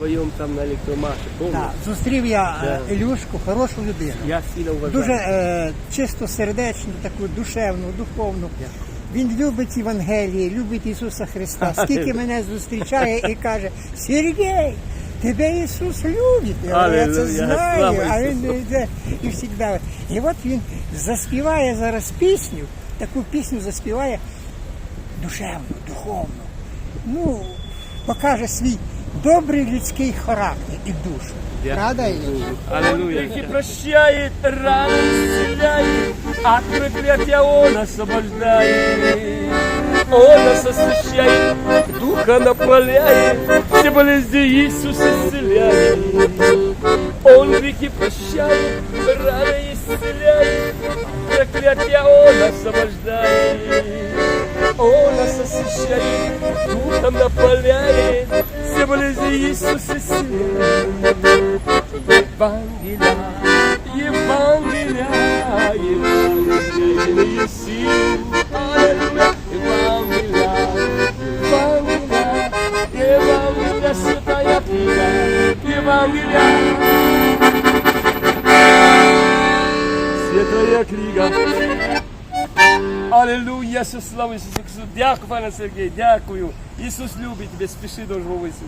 Вдвоєм там на електромаші. Так, зустрів я е, Да. Ілюшку, хорошу людину. Я сильно вважаю. Дуже е, чисто сердечну, таку душевну, духовну. Він любить Євангеліє, любить Ісуса Христа. Скільки мене зустрічає і каже, Сергій, тебе Ісус любить. Я, говорю, я це знаю, а він йде і завжди. І от він заспіває зараз пісню, таку пісню заспіває душевну, духовну. Ну, покаже свій добрий людський характер і душу. Правда, Ілюша? Аллилуйя. Грехи прощает, раны исцеляет, от проклятия Он освобождает. Он нас освящает, Духа напаляет, все болезни Иисус исцеляет. Он грехи прощает, раны исцеляет, проклятия Он освобождает. Он нас освящает, Духом напаляет, Иисус исцеляет. Евангелия, Евангелия, Евангелие сил, Аллилуйя, Евангелия, Евангелия, Евангелия, святая книга, Евангелия, святая книга. Аллилуйя, слава Ісусу Христу. Дякую, пане Сергій, дякую. Ісус любить тебе, спіши до Ісуса.